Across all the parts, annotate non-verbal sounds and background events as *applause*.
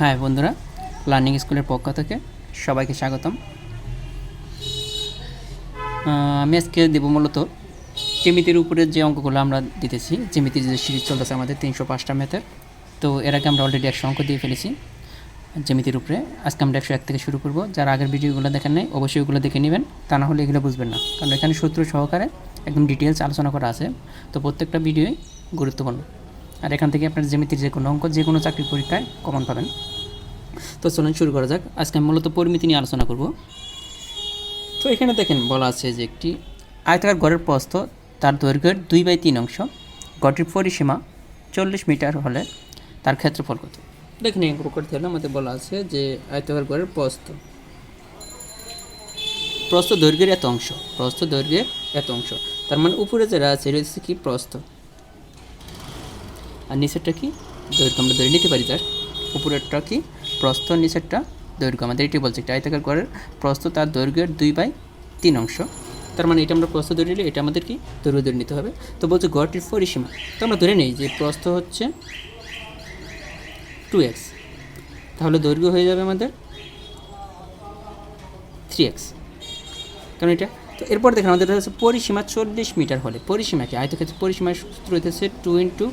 হ্যাঁ বন্ধুরা লার্নিং স্কুলের পক্ষ থেকে সবাইকে স্বাগতম। আমি আজকে দেব মূলত জ্যামিতির উপরে যে অঙ্কগুলো আমরা দিতেছি। জ্যামিতির যে সিরিজ চলতেছে আমাদের তিনশো পাঁচটা ম্যাথের তো এর আগে আমরা অলরেডি একশো অঙ্ক দিয়ে ফেলেছি জ্যামিতির উপরে। আজকে আমরা একশো এক থেকে শুরু করব। যারা আগের ভিডিওগুলো দেখেন নাই, অবশ্যই ওগুলো দেখে নেবেন। তা না হলে এগুলো বুঝবেন না। কারণ এখানে সূত্র সহকারে একদম ডিটেলস আলোচনা করা আছে। তো প্রত্যেকটা ভিডিওই গুরুত্বপূর্ণ। আর এখান থেকে আপনার জ্যামিতির যে কোনো অঙ্ক, যে কোনো চাকরির পরীক্ষায় কমন পাবেন। তো চলুন শুরু করা যাক। আজকে আমি মূলত পরিমিতি নিয়ে আলোচনা করব। তো এখানে দেখেন বলা আছে যে একটি আয়তাকার গড়ের প্রস্থ, তার দৈর্ঘ্যের দুই বাই তিন অংশ, গড়টির পরিসীমা চল্লিশ মিটার হলে তার ক্ষেত্রফল কত? দেখেন এই করতে হলে আমাদের বলা আছে যে আয়তাকার গড়ের প্রস্থ। প্রস্থ দৈর্ঘ্যের এত অংশ, প্রস্থ দৈর্ঘ্যের এত অংশ। তার মানে উপরে যারা আছে হচ্ছে কি প্রস্থ? আর নিচেরটা কি? দৈর্ঘ্য আমরা ধরে নিতে পারি তার। উপরেরটা কি? প্রস্থ নিচেরটা দৈর্ঘ্য। আমাদের এটি বলছে একটা আয়তাকার গড়ের প্রস্থ তার দৈর্ঘ্যের দুই বাই তিন অংশ। তার মানে এটা আমরা প্রস্থ ধরে নিলে এটা আমাদের কি? দৈর্ঘ্য ধরে নিতে হবে। তো বলছে গড়টির পরিসীমা। তো আমরা ধরে নিই যে প্রস্থ হচ্ছে টু এক্স তাহলে দৈর্ঘ্য হয়ে যাবে আমাদের থ্রি এক্স কারণ এটা? তো এরপর দেখেন আমাদের হচ্ছে পরিসীমা চল্লিশ মিটার হলে। পরিসীমা কি? আয়তক্ষেত্রে পরিসীমার সূত্র হইতেছে টু ইন্টু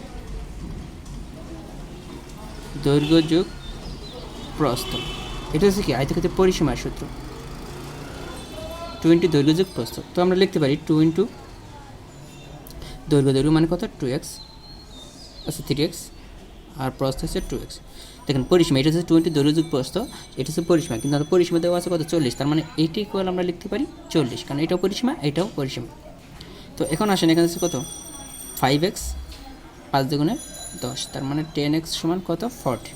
দৈর্ঘ্য যোগ প্রস্থ। এটা হচ্ছে কি? আয়তক্ষেত্রের পরিসীমার সূত্র। টু ইন্টু দৈর্ঘ্য যোগ প্রস্থ। তো আমরা লিখতে পারি টু ইন্টু দৈর্ঘ্য দৈর্ঘ্য মানে কত? টু এক্স আচ্ছা থ্রি এক্স আর প্রস্থ হচ্ছে টু এক্স দেখেন, পরিসীমা, এটা হচ্ছে টু ইন্টু দৈর্ঘ্য যোগ প্রস্থ। এটা হচ্ছে পরিসীমা। কিন্তু আমাদের পরিসীমা দেওয়া আছে কত? চল্লিশ। তার মানে এইটি ইকুয়াল আমরা লিখতে পারি চল্লিশ। কারণ এটাও পরিসীমা এটাও পরিসীমা। তো এখন আসেন, এখানে হচ্ছে কত? ফাইভ এক্স পাঁচ দুগুণে দশ, তার মানে টেন এক্স সমান কত? ফর্টি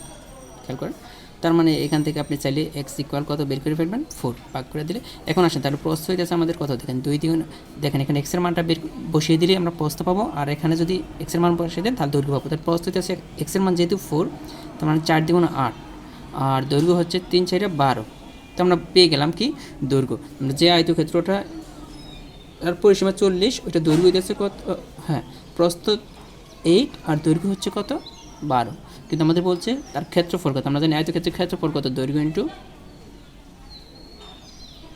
খেয়াল করেন। তার মানে এখান থেকে আপনি চাইলে এক্স ইকুয়াল কত বের করে ফেলবেন? ফোর ভাগ করে দিলে। এখন আসেন, তাহলে প্রস্থ হইতেছে আমাদের কত? দেখেন, দুই দ্বিগুণ দেখেন, এখানে এক্সের মানটা বের বসিয়ে দিলে আমরা প্রস্থ পাবো। আর এখানে যদি এক্সের মান বসিয়ে দেন, তাহলে দৈর্ঘ্য পাবো। তাহলে প্রস্থ হইতেছে এক্সের মান যেহেতু ফোর তার মানে চার দ্বিগুণ আট। আর দৈর্ঘ্য হচ্ছে তিন চারে বারো। তো আমরা পেয়ে গেলাম কি? দৈর্ঘ্য। আমরা যে আয়তক্ষেত্রটা আর পরিসীমা চল্লিশ, ওইটা দৈর্ঘ্য হইতেছে কত? হ্যাঁ প্রস্থ এইট আর দৈর্ঘ্য হচ্ছে কত? বারো। কিন্তু আমাদের বলছে তার ক্ষেত্রফল কত? আমরা জানি আয়তক্ষেত্রের ক্ষেত্রফল কত? দৈর্ঘ্য ইন্টু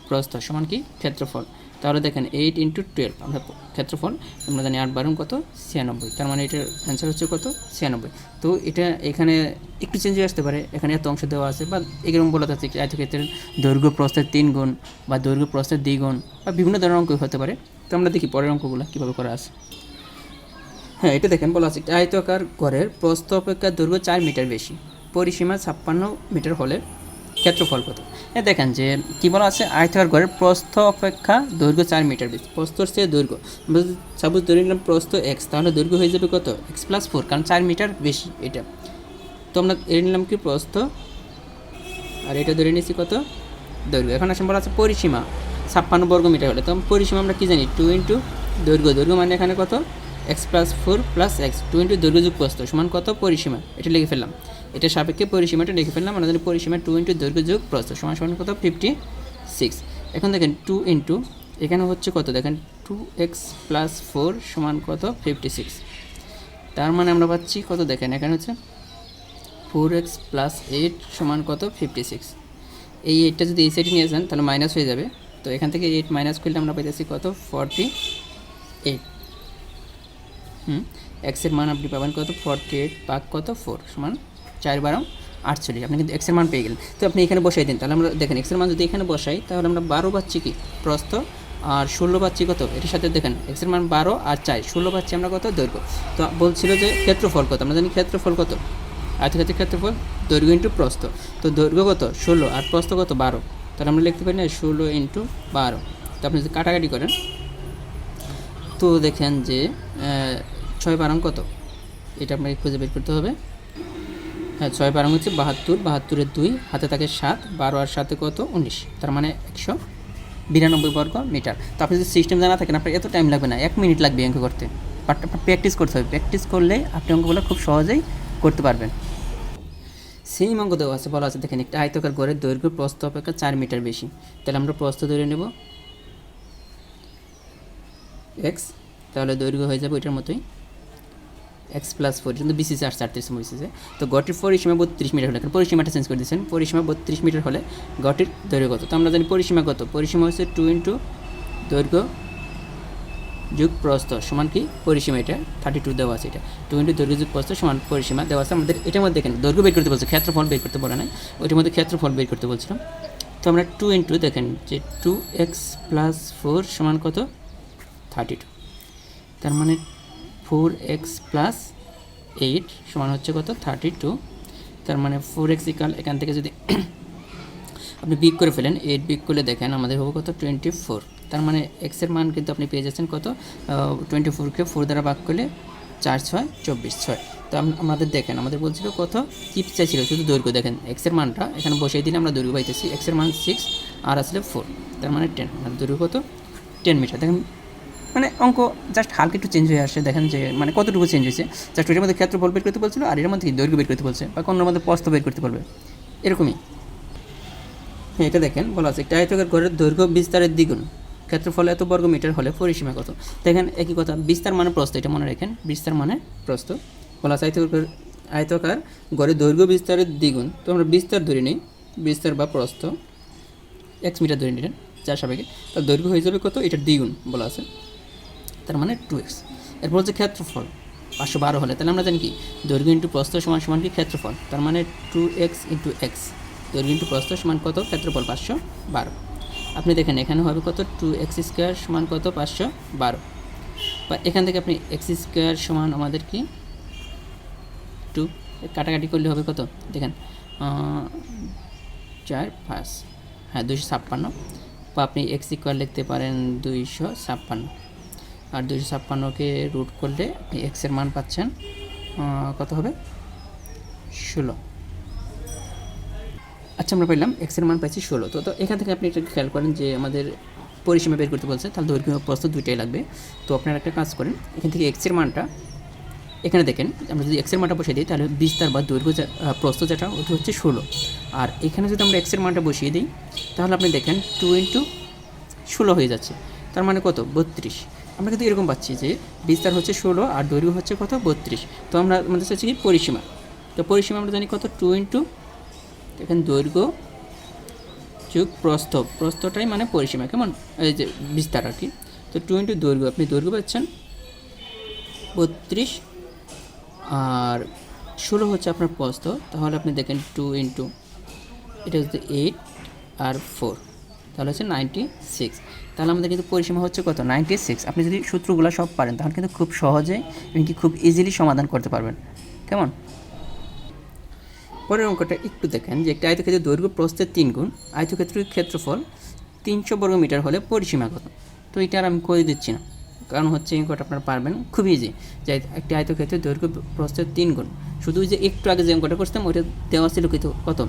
প্রস্থ সমান কি? ক্ষেত্রফল। তাহলে দেখেন এইট ইন্টু টুয়েলভ, আমরা ক্ষেত্রফল, আমরা জানি আট বারণ কত? ছিয়ানব্বই। তার মানে এটার অ্যান্সার হচ্ছে কত? ছিয়ানব্বই। তো এটা এখানে একটু চেঞ্জ হয়ে আসতে পারে। এখানে এত অংশ দেওয়া আছে, বা এরকম বলা যাচ্ছে আয়তক্ষেত্রের দৈর্ঘ্য প্রস্থের তিন গুণ বা দৈর্ঘ্য প্রস্থের দ্বিগুণ বা বিভিন্ন ধরনের অঙ্ক হতে পারে। তো আমরা দেখি পরের অঙ্কগুলো কীভাবে করা আছে। হ্যাঁ এটা দেখেন, বলা আছে, আয়তাকার ঘরের প্রস্থ অপেক্ষা দৈর্ঘ্য চার মিটার বেশি, পরিসীমা ছাপ্পান্ন মিটার হলে ক্ষেত্রফল কত? হ্যাঁ দেখেন যে, কী বলা আছে, আয়তাকার ঘরের প্রস্থ অপেক্ষা দৈর্ঘ্য চার মিটার বেশি, প্রস্থর চেয়ে দৈর্ঘ্য। সাপোজ ধরে নিলাম প্রস্থ এক্স তাহলে দৈর্ঘ্য হয়ে যাবে কত? এক্স প্লাস ফোর কারণ চার মিটার বেশি এটা। তো আমরা এর নিলাম কি প্রস্থ? আর এটা ধরে নিয়েছি কত? দৈর্ঘ্য। এখন আসলে বলা আছে পরিসীমা ছাপ্পান্ন বর্গ মিটার হলে। তো পরিসীমা আমরা কী জানি? টু ইন্টু দৈর্ঘ্য। দৈর্ঘ্য মানে এখানে কত? X plus four plus X two into দৈর্ঘ্য যুগ প্রস্থ সমান কত? পরিসীমা। এটা লিখে ফেললাম। এটা সাপেক্ষে পরিসীমাটা লিখে ফেললাম জানি পরিসীমা টু ইন্টু দৈর্ঘ্য যুগ প্রস্থ সমান সমান কত? ফিফটি সিক্স এখন দেখেন টু ইন্টু এখানে হচ্ছে কত? দেখেন টু এক্স প্লাস ফোর সমান কত? ফিফটি সিক্স তার মানে আমরা পাচ্ছি কত? দেখেন, এখানে হচ্ছে ফোর এক্স প্লাস এইট সমান কত? ফিফটি সিক্স এই এইটটা যদি এই সাইডে নিয়ে যান, তাহলে মাইনাস হয়ে যাবে। তো এখান থেকে এইট মাইনাস করলে আমরা পাইতেছি কত? ফর্টি এইট হুম? এক্সের মান আপনি পাবেন কত? ফর্টি এইট পাক কত? ফোর সমান চার বারো আটচল্লিশ। আপনি কিন্তু এক্সের মান পেয়ে গেলেন। তো আপনি এখানে বসাই দিন। তাহলে আমরা দেখেন এক্সের মান যদি এখানে বসাই, তাহলে আমরা বারো পাচ্ছি কি? প্রস্থ। আর ষোলো পাচ্ছি কত? এটির সাথে দেখেন এক্সের মান বারো আর চার। ষোলো পাচ্ছি আমরা কত? দৈর্ঘ্য। তো বলছিল যে ক্ষেত্রফল কত? আমরা জানি ক্ষেত্রফল কত? আয়তক্ষেত্রের ক্ষেত্রফল, দৈর্ঘ্য ইন্টু প্রস্থ। তো দৈর্ঘ্য কত? ষোলো আর প্রস্থ কত? বারো। তাহলে আমরা লিখতে পারি না, ষোলো ইন্টু বারো। তো আপনি যদি কাটাকাটি করেন তো দেখেন যে ছয় বারং কত? এটা আপনাকে খুঁজে বের করতে হবে। হ্যাঁ ছয় বারং হচ্ছে বাহাত্তর, বাহাত্তরের দুই, হাতে থাকে সাত, বারো আর সাথে কত? উনিশ। তার মানে একশো বিরানব্বই বর্গ মিটার। তো আপনি যদি সিস্টেম জানা থাকেন, আপনার এত টাইম লাগবে না, এক মিনিট লাগবে অঙ্ক করতে। বাট আপনার প্র্যাকটিস করতে হবে। প্র্যাকটিস করলে আপনি অঙ্কগুলো খুব সহজেই করতে পারবেন। সেম অঙ্ক দেওয়া আছে, বলা আছে, দেখেন, একটা আয়তকার গড়ের দৈর্ঘ্য প্রস্থ অপেক্ষা চার মিটার বেশি। তাহলে আমরা প্রস্থ ধরে নেব। এক্স তাহলে দৈর্ঘ্য হয়ে যাবে ওইটার মতোই। এক্স প্লাস ফোর কিন্তু বিসিসি আসছে আটত্রিশ বিসিসে তো গটির পরিসীমা বত্রিশ মিটার হলে, এখন পরিসীমাটা চেঞ্জ করে দিয়েছেন। পরিসীমা বত্রিশ মিটার হলে গটির দৈর্ঘ্য কত? তো আমরা জানি পরিসীমা কত? পরিসীমা হচ্ছে টু ইন্টু দৈর্ঘ্য যুগ প্রস্থ সমান কি? পরিসীমা এটা থার্টি টু দেওয়া আছে এটা। টু ইন্টু দৈর্ঘ্য যুগ প্রস্থ সমান পরিসীমা দেওয়া আছে। আমাদের এটার মধ্যে দেখেন দৈর্ঘ্য বের করতে বলছে, ক্ষেত্রফল বের করতে বলে নাই। ওইটার মধ্যে ক্ষেত্রফল বের করতে বলছিলাম। তো আমরা টু ইন্টু দেখেন যে টু এক্স প্লাস ফোর সমান কত? থার্টি টু তার মানে ফোর এক্স প্লাস এইট সমান হচ্ছে কত? থার্টি টু তার মানে ফোর এক্স ইকাল এখান থেকে যদি *clears throat* আপনি বিক করে ফেলেন এইট বিক করলে দেখেন আমাদের হবে কত? টোয়েন্টি ফোর তার মানে এক্সের মান কিন্তু আপনি পেয়ে যাচ্ছেন কত? টোয়েন্টি ফোরকে ফোর দ্বারা ভাগ করলে চার ছয়, চব্বিশ ছয়। তো আম- আমাদের দেখেন, আমাদের বলছিল কত? কী চাইছিল? শুধু দৈর্ঘ্য দেখেন এক্সের মানটা এখানে বসিয়ে দিলে আমরা দৈর্ঘ্য পাইতেছি। এক্সের মান সিক্স আর আসলে ফোর তার মানে টেন মানে দৈর্ঘ্য কত? Ten metre. দেখেন মানে অঙ্ক জাস্ট হালকা একটু চেঞ্জ হয়ে আসে। দেখেন যে মানে কতটুকু চেঞ্জ হয়েছে। জাস্ট ওইটার মধ্যে ক্ষেত্রফল বের করতে বলছিল, আর এর মধ্যে দৈর্ঘ্য বের করতে বলছে, বা কোনোর মধ্যে প্রস্থ বের করতে বলবে। এরকমই। হ্যাঁ এটা দেখেন, বলা আছে, একটা আয়তকার ঘরের দৈর্ঘ্য বিস্তারের দ্বিগুণ। ক্ষেত্রফল এত বর্গ মিটার হলে পরিসীমা কত? দেখেন, একই কথা, বিস্তার মানে প্রস্থ, এটা মনে রাখেন, বিস্তার মানে প্রস্থ। বলা আছে, আয়তকার আয়তকার গড়ের দৈর্ঘ্য বিস্তারের দ্বিগুণ। তো আমরা বিস্তার ধরে নিই, বিস্তার বা প্রস্থ। এক্স মিটার ধরে নিলেন যার সাপেক্ষে। তার দৈর্ঘ্য হয়ে যাবে কত? এটা দ্বিগুণ, বলা আছে। তার মানে টু এক্স এরপর হচ্ছে ক্ষেত্রফল, পাঁচশো বারো হলে। তাহলে আমরা জানি কি? দৈর্ঘ্য ইন্টু প্রস্থ সমান সমান কি? ক্ষেত্রফল। তার মানে টু এক্স ইন্টু এক্স দৈর্ঘ্য ইন্টু প্রস্থ সমান কত? ক্ষেত্রফল পাঁচশো বারো। আপনি দেখেন, এখানে হবে কত? টু এক্স স্কোয়ার সমান কত? পাঁচশো বারো। বা এখান থেকে আপনি এক্স স্কোয়ার সমান আমাদের কি? টু কাটাকাটি করলে হবে কত? দেখেন চার পাঁচ। হ্যাঁ দুইশো ছাপ্পান্ন। বা আপনি এক্স ইকুয়াল লিখতে পারেন দুইশো ছাপ্পান্ন। আর দুইশো ছাপ্পান্নকে রুট করলে এক্সের মান পাচ্ছেন কত হবে? ষোলো। আচ্ছা আমরা পেলাম এক্সের মান পাইছি ষোলো। তো তো এখান থেকে আপনি এটা খেয়াল করেন যে আমাদের পরিসীমা বের করতে বলছে, তাহলে দৈর্ঘ্য প্রস্থ দুইটাই লাগবে। তো আপনারা একটা কাজ করেন, এখান থেকে এক্সের মানটা এখানে দেখেন, আমরা যদি এক্সের মানটা বসিয়ে দিই, তাহলে বিস্তার বা দৈর্ঘ্য প্রস্থ যেটা, ওটা হচ্ছে ষোলো। আর এখানে যদি আমরা এক্সের মানটা বসিয়ে দিই, তাহলে আপনি দেখেন টু ইন্টু ষোলো হয়ে যাচ্ছে। তার মানে কত? বত্রিশ। আমরা কিন্তু এরকম পাচ্ছি যে বিস্তার হচ্ছে ষোলো আর দৈর্ঘ্য হচ্ছে কত? বত্রিশ। তো আমরা আমাদের হচ্ছে কি পরিসীমা। তো পরিসীমা আমরা জানি কত? টু ইন্টু দেখেন দৈর্ঘ্য যুগ প্রস্থ। প্রস্থটাই মানে পরিসীমা। কেমন? এই যে বিস্তার আর কি। তো টু ইন্টু দৈর্ঘ্য। আপনি দৈর্ঘ্য পাচ্ছেন বত্রিশ আর ষোলো হচ্ছে আপনার প্রস্থ। তাহলে আপনি দেখেন টু ইন্টু এটা হচ্ছে এইট আর ফোর তাহলে হচ্ছে নাইনটি সিক্স তাহলে আমাদের কিন্তু পরিসীমা হচ্ছে কত? নাইনটি সিক্স আপনি যদি সূত্রগুলো সব পারেন, তাহলে কিন্তু খুব সহজে এবং কি খুব ইজিলি সমাধান করতে পারবেন। কেমন? পরের অঙ্কটা একটু দেখেন যে একটা আয়তক্ষেত্রের দৈর্ঘ্য প্রস্থের তিন গুণ, আয়তক্ষেত্রের ক্ষেত্রফল তিনশো বর্গ মিটার হলে পরিসীমা কত? তো এটা আর আমি করে দিচ্ছি না। কারণ হচ্ছে অঙ্কটা আপনারা পারবেন, খুব ইজি যে একটি আয়তক্ষেত্রের দৈর্ঘ্য প্রস্থের তিন গুণ। শুধু যে একটু আগে যে অঙ্কটা করতাম ওইটা দেওয়া ছিল কিন্তু কত?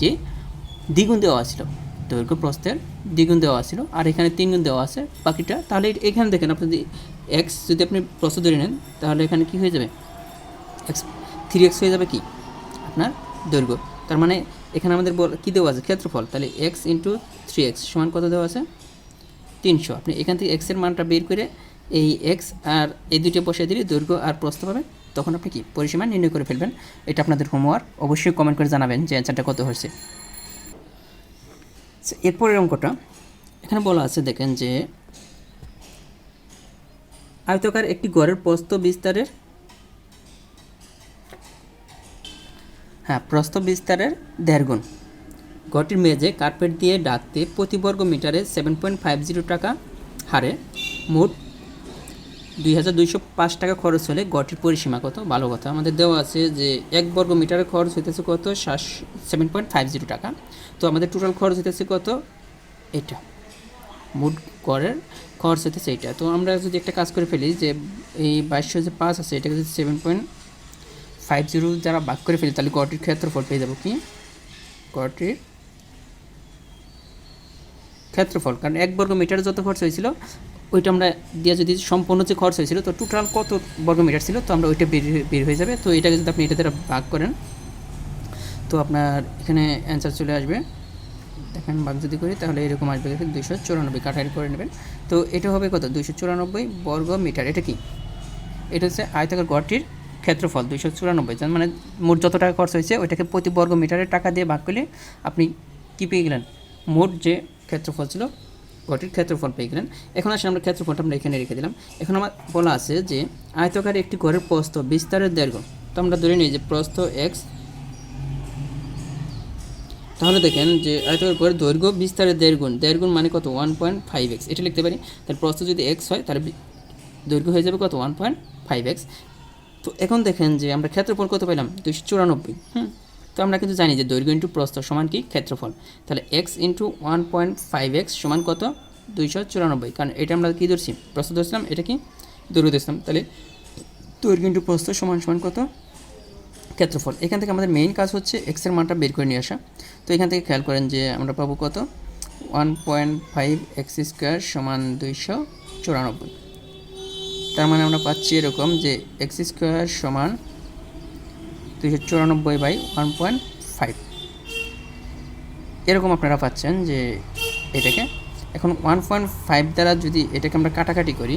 যে দ্বিগুণ দেওয়া ছিল। দৈর্ঘ্য প্রস্থের দ্বিগুণ দেওয়া ছিল আর এখানে তিনগুণ দেওয়া আছে বাকিটা। তাহলে এখানে দেখেন আপনি যদি এক্স যদি আপনি প্রস্থ ধরে নেন, তাহলে এখানে কি হয়ে যাবে? এক্স থ্রি এক্স হয়ে যাবে কি? আপনার দৈর্ঘ্য। তার মানে এখানে আমাদের কী দেওয়া আছে? ক্ষেত্রফল। তাহলে এক্স ইন্টু থ্রি এক্স সমান কত দেওয়া আছে? তিনশো। আপনি এখান থেকে এক্সের মানটা বের করে এই এক্স আর এই দুটো বসিয়ে দিলে দৈর্ঘ্য আর প্রস্থ পাবেন। তখন আপনি কি? পরিসীমা নির্ণয় করে ফেলবেন। এটা আপনাদের হোমওয়ার্ক অবশ্যই কমেন্ট করে জানাবেন যে অ্যান্সারটা কত হয়েছে। এরপরের অঙ্কটা, এখানে বলা আছে, দেখেন যে আয়তকার একটি গড়ের প্রস্থ বিস্তারের হ্যাঁ প্রস্থ বিস্তারের দেড়গুণ। গটির মেঝে কার্পেট দিয়ে ডাকতে প্রতি বর্গ মিটারে সেভেন পয়েন্ট ফাইভ জিরো টাকা হারে। মোট দুই হাজার দুইশো পাঁচ টাকা খরচ হলে গটির পরিসীমা কত? ভালো কথা। আমাদের দেওয়া আছে যে এক বর্গ মিটারে খরচ হইতেছে কত? সাত সেভেন পয়েন্ট ফাইভ জিরো টাকা। তো আমাদের টোটাল খরচ হইতেছে কত? এটা মোট গড়ের খরচ হইতেছে এইটা। তো আমরা যদি একটা কাজ করে ফেলি যে এই বাইশশো যে পাঁচ আছে, এটাকে যদি সেভেন পয়েন্ট ফাইভ জিরো যারা ভাগ করে ফেলি, তাহলে গটির ক্ষেত্রফল পেয়ে যাব কি? গটির ক্ষেত্রফল। কারণ এক বর্গ মিটার যত খরচ হয়েছিল ওইটা আমরা দিয়ে যদি সম্পূর্ণ যে খরচ হয়েছিল, তো টোটাল কত বর্গ মিটার ছিল? তো আমরা ওইটা বের বের হয়ে যাবে। তো এটাকে যদি আপনি এটা দ্বারা ভাগ করেন, তো আপনার এখানে অ্যান্সার চলে আসবে। দেখেন, ভাগ যদি করি, তাহলে এরকম আসবে দুইশো চুরানব্বই। কাটারি করে নেবেন। তো এটা হবে কত? দুইশো চুরানব্বই বর্গ মিটার এটা কি? এটা হচ্ছে আয়তাকার গড়টির ক্ষেত্রফল, দুইশো চুরানব্বই। মানে মোট যত টাকা খরচ হয়েছে, ওইটাকে প্রতি বর্গ মিটারের টাকা দিয়ে ভাগ করলে আপনি কী পেয়ে গেলেন? মোট যে ক্ষেত্রফল ছিল ঘরটির ক্ষেত্রফল পেয়ে গেলেন। এখন আসলে আমরা ক্ষেত্রফলটা আমরা এখানে রেখে দিলাম। এখন আমার বলা আছে যে আয়তকার একটি ঘরের প্রস্থ বিস্তারের দৈর্ঘ্য। তো আমরা ধরে নিই যে প্রস্থ এক্স তাহলে দেখেন যে আয়তকার ঘরের দৈর্ঘ্য বিস্তারের দেড় গুণ মানে কত? ওয়ান পয়েন্ট ফাইভ এক্স এটা লিখতে পারি। তাহলে প্রস্থ যদি এক্স হয়, তাহলে দৈর্ঘ্য হয়ে যাবে কত? ওয়ান পয়েন্ট ফাইভ এক্স তো এখন দেখেন যে আমরা ক্ষেত্রফল কত পেলাম দুইশো চুরানব্বই। হুম? তো আমরা কিন্তু জানি যে দৈর্ঘ্য ইন্টু প্রস্থ সমান কি? ক্ষেত্রফল। তাহলে x into one point five x সমান কত? দুইশো চুরানব্বই। কারণ এটা আমরা কী ধরছি? প্রস্থ ধরছিলাম। এটা কি? দৈর্ঘ্য ধরছিলাম। তাহলে দৈর্ঘ্য ইন্টু প্রস্থ সমান সমান কত? ক্ষেত্রফল। এখান থেকে আমাদের মেইন কাজ হচ্ছে এক্সের মানটা বের করে নিয়ে আসা। তো এখান থেকে খেয়াল করেন যে আমরা পাবো কত? One point five x square সমান দুইশো চুরানব্বই। তার মানে আমরা পাচ্ছি এরকম যে এক্স স্কোয়ার সমান দুইশো চুরানব্বই বাই ওয়ান পয়েন্ট ফাইভ এরকম আপনারা পাচ্ছেন যে এটাকে। এখন ওয়ান পয়েন্ট ফাইভ দ্বারা যদি এটাকে আমরা কাটাকাটি করি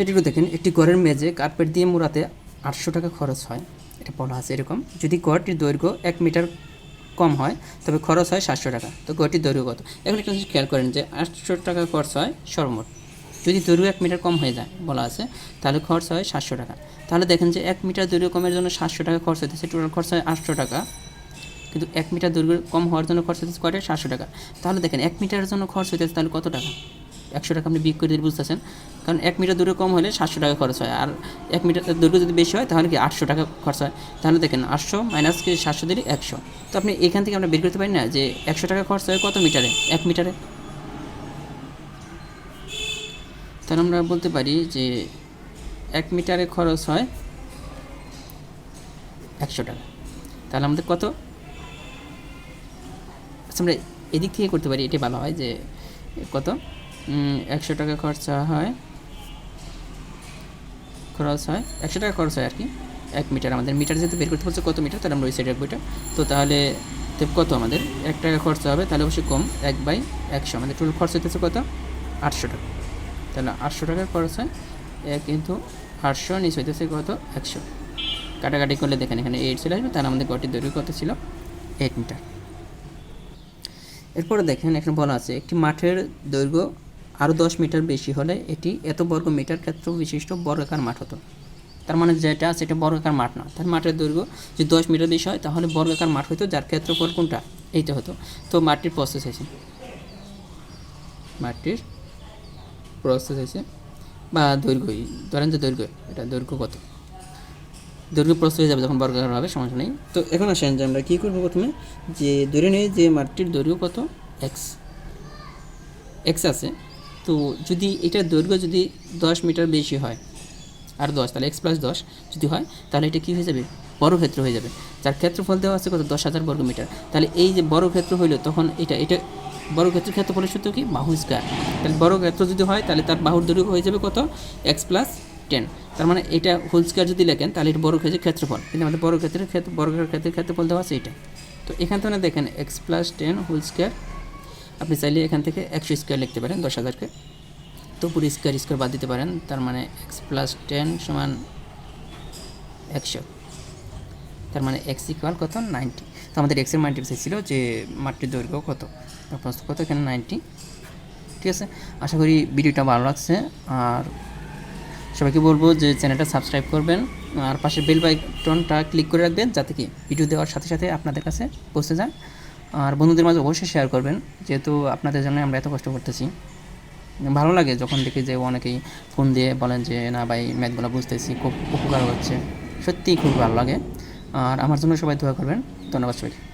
এটুকু দেখেন, একটি ঘরের মেঝে কার্পেট দিয়ে মোড়াতে আটশো টাকা খরচ হয়। এটা বলা আছে এরকম। যদি ঘরটির দৈর্ঘ্য এক মিটার কম হয়, তবে খরচ হয় সাতশো টাকা। তো ঘরটির দৈর্ঘ্য কত? এখন একটা জিনিস খেয়াল করেন যে আটশো টাকা খরচ হয় সর্বমোট। যদি দৈর্ঘ্য এক মিটার কম হয়ে যায়, বলা আছে, তাহলে খরচ হয় সাতশো টাকা। তাহলে দেখেন যে এক মিটার দৈর্ঘ্য কমের জন্য সাতশো টাকা খরচ হতেছে টোটাল খরচ হয় আটশো টাকা। কিন্তু এক মিটার দৈর্ঘ্য কম হওয়ার জন্য খরচ হতেছে কয়টা? সাতশো টাকা। তাহলে দেখেন, এক মিটারের জন্য খরচ হতেছে তাহলে কত টাকা? একশো টাকা আপনি বিয়োগ করে দিলে বুঝতেছেন। কারণ এক মিটার দূরে কম হলে সাতশো টাকা খরচ হয়। আর এক মিটার দৈর্ঘ্য যদি বেশি হয়, তাহলে কি আটশো টাকা খরচ হয়? তাহলে দেখেন, আটশো মাইনাস কি সাতশো দিলে একশো। তো আপনি এখান থেকে আমরা বের করতে পারি না যে একশো টাকা খরচ হয় কত মিটারে এক মিটারে তাহলে আমরা বলতে পারি যে এক মিটারে খরচ হয় একশো টাকা। তাহলে আমাদের কত? আচ্ছা আমরা এদিক থেকে করতে পারি এটাই ভালো হয় যে কত? একশো টাকা খরচা হয়, খরচ হয়, একশো টাকা খরচ হয় আর কি। এক মিটার, আমাদের মিটার যেহেতু বের করতে বলছে কত মিটার? তাহলে আমরা ওই সাইডে রাখব এটা। তো তাহলে কত আমাদের? এক টাকা খরচা হবে, তাহলে অবশ্যই কম, এক বাই একশো। আমাদের টোটাল খরচ হতেছে কত? আটশো টাকা। তাহলে আটশো টাকার খরচ হয়। এক কিন্তু আটশো নিচ হইতেছে কত? একশো। কাটাকাটি করলে দেখেন এখানে এইট চলে আসবে, তাহলে আমাদের গটির দৈর্ঘ্য কত ছিল? Eight metre. এরপরে দেখেন, এখানে বলা আছে, একটি মাঠের দৈর্ঘ্য আরও দশ মিটার বেশি হলে এটি এত বর্গ মিটার ক্ষেত্র বিশিষ্ট বর্গাকার মাঠ হতো। তার মানে যেটা আছে সেটা বর্গাকার মাঠ না। তার মাঠের দৈর্ঘ্য যদি দশ মিটার বেশি হয়, তাহলে বর্গাকার মাঠ হতো যার ক্ষেত্রফল কোনটা? এইটা হতো। তো মাঠটির প্রসেস হয়েছে। মাঠটির প্রসেস হয়েছে বা দৈর্ঘ্যই ধরেন যে দৈর্ঘ্য, এটা দৈর্ঘ্য কত? দৈর্ঘ্য প্রস্তুত হয়ে যাবে যখন বর্গাকার হবে, সমস্যা নেই। তো এখন আসেন যে আমরা কী করব প্রথমে? যে ধরে নিই যে মাঠটির দৈর্ঘ্য কত? এক্স এক্স আছে। তো যদি এটার দৈর্ঘ্য যদি দশ মিটার বেশি হয়, আর দশ, তাহলে এক্স প্লাস দশ যদি হয়, তাহলে এটা কী হয়ে যাবে? বড় ক্ষেত্র হয়ে যাবে। যার ক্ষেত্রফল দেওয়া আছে কত? দশ হাজার বর্গ মিটার। তাহলে এই যে বড় ক্ষেত্র হইল, তখন এটা এটা বড় ক্ষেত্রের ক্ষেত্রফলের সূত্র কি? বাহু স্কোয়ার তাহলে বড় ক্ষেত্র যদি হয়, তাহলে তার বাহুর দৈর্ঘ্য হয়ে যাবে কত? এক্স প্লাস টেন তার মানে এটা হোল স্কোয়ার যদি লেখেন, তাহলে এটা বড় ক্ষেত্রের ক্ষেত্রফল। কিন্তু আমাদের বড় ক্ষেত্রের ক্ষেত্র, বড় ক্ষেত্রের ক্ষেত্রফল দেওয়া আছে এটা তো এখান থেকে দেখেন x plus ten whole square আপনি চাইলে এখান থেকে একশো স্কোয়ার লিখতে পারেন, দশ হাজারকে। তো পুরো স্কোয়ার স্কোয়ার বাদ দিতে পারেন, তার মানে এক্স প্লাস টেন সমান একশো। তার মানে এক্স ইকুয়াল কত? নাইনটি তো আমাদের এক্সের মানটি ছিল যে মাটির দৈর্ঘ্য কত? প্রশ্ন কত এখানে নাইনটি ঠিক আছে? আশা করি ভিডিওটা ভালো লাগছে। আর সবাইকে বলব যে চ্যানেলটা সাবস্ক্রাইব করবেন। আর পাশে বেল বাটনটা ক্লিক করে রাখবেন যাতে কি ভিডিও দেওয়ার সাথে সাথে আপনাদের কাছে পৌঁছে যায়। আর বন্ধুদের মাঝে অবশ্যই শেয়ার করবেন, যেহেতু আপনাদের জন্য আমরা এত কষ্ট করতেছি। ভালো লাগে যখন দেখি যে অনেকেই ফোন দিয়ে বলেন যে, না ভাই ম্যাথগুলো বুঝতেছি, খুব উপকার হচ্ছে। সত্যিই খুব ভালো লাগে। আর আমার জন্য সবাই দোয়া করবেন। ধন্যবাদ সবাই